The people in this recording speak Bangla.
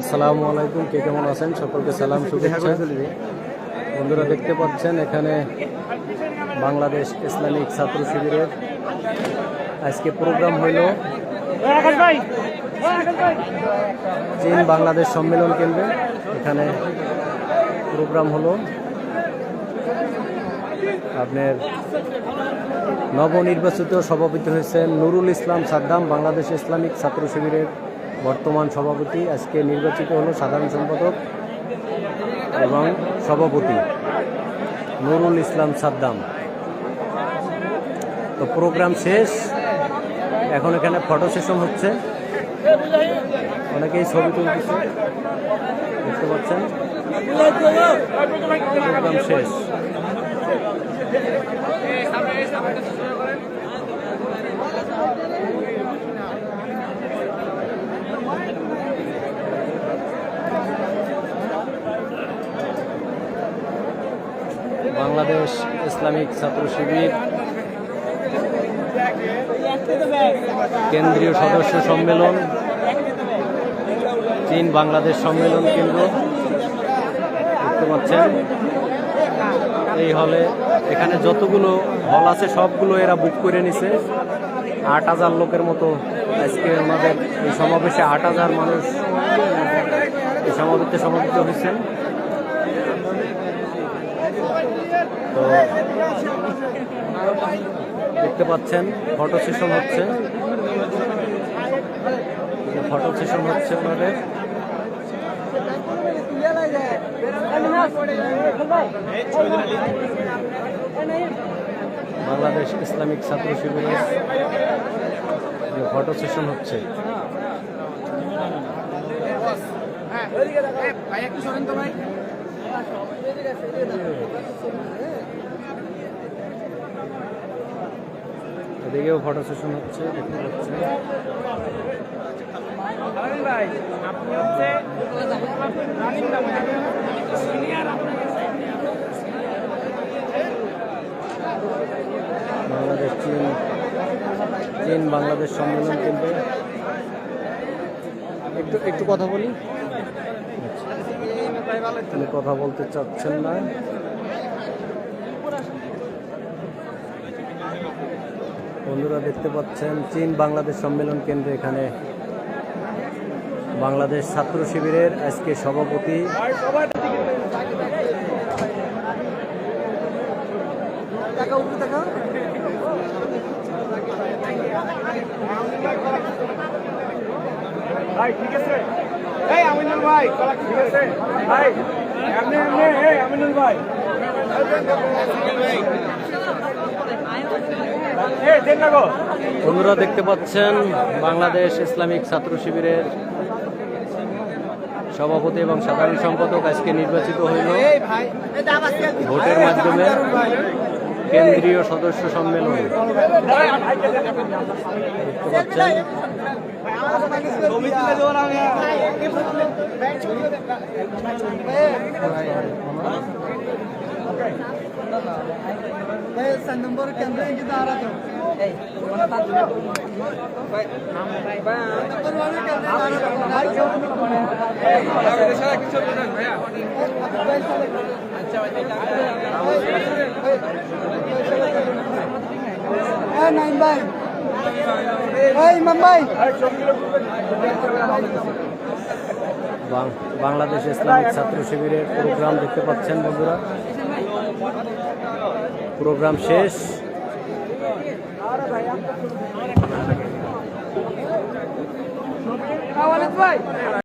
আসসালামু আলাইকুম, কে কেমন আছেন? সকলকে সালাম, শুভেচ্ছা। বন্ধুরা, দেখতে পাচ্ছেন, এখানে বাংলাদেশ ইসলামিক ছাত্র শিবিরের আজকে প্রোগ্রাম হইল চীন বাংলাদেশ সম্মেলন কেন্দ্রে। এখানে প্রোগ্রাম হলো। আপনার নবনির্বাচিত সভাপতি হয়েছেন নুরুল ইসলাম সাদ্দাম, বাংলাদেশ ইসলামিক ছাত্র শিবিরের বর্তমান সভাপতি, আজকে নির্বাচিত হলো সাধারণ সম্পাদক এবং সভাপতি নুরুল ইসলাম সাদ্দাম। তো প্রোগ্রাম শেষ। এখন এখানে ফটো সেশন হচ্ছে। অনেকেই ছবি তুলতেছে। দেখতে পাচ্ছেন? প্রোগ্রাম শেষ। বাংলাদেশ ইসলামিক ছাত্র শিবির কেন্দ্রীয় সদস্য সম্মেলন চীন বাংলাদেশ সম্মেলন কেন্দ্র দেখতে পাচ্ছেন। এই হলে এখানে যতগুলো হল আছে, সবগুলো এরা বুক করে নিছে। আট হাজার লোকের মতো আজকে আমাদের এই সমাবেশে আট হাজার মানুষ এই সমাবেশে সমাবেত হয়েছেন। তো দেখতে পাচ্ছেন ফটো সেশন হচ্ছে। ফটো সেশন হচ্ছে ওনাদের বাংলাদেশ ইসলামিক ছাত্র শিবিরের ফটো সেশন হচ্ছে। এদিকেও ফটো সেশন হচ্ছে দেখতে পাচ্ছেন ভাই আপনি হচ্ছে রানিং সিনিয়র বাংলাদেশ চীন চীন বাংলাদেশ সম্মেলন কেন্দ্রে। একটু একটু কথা বলি। তিনি কথা বলতে চাচ্ছেন না। বন্ধুরা দেখতে পাচ্ছেন, চীন বাংলাদেশ সম্মেলন কেন্দ্রে এখানে বাংলাদেশ ছাত্র শিবিরের আজকে সভাপতি। ঠিক আছে? এই আমিনুল ভাই ভাই, এমনি এমনি, এই আমিনুল ভাই। বন্ধুরা দেখতে পাচ্ছেন বাংলাদেশ ইসলামিক ছাত্র শিবিরের সভাপতি এবং সাধারণ সম্পাদক আজকে নির্বাচিত হইল। ভোটের মাধ্যমে কেন্দ্রীয় সদস্য সম্মেলন। দেখতে পাচ্ছেন নম্বর কেন্দ্রে কিন্তু আরা তো নাইন বাই বাংলাদেশ ইসলামিক ছাত্র শিবিরের প্রোগ্রাম দেখতে পাচ্ছেন বন্ধুরা। প্রোগ্রাম শেষ। ভাই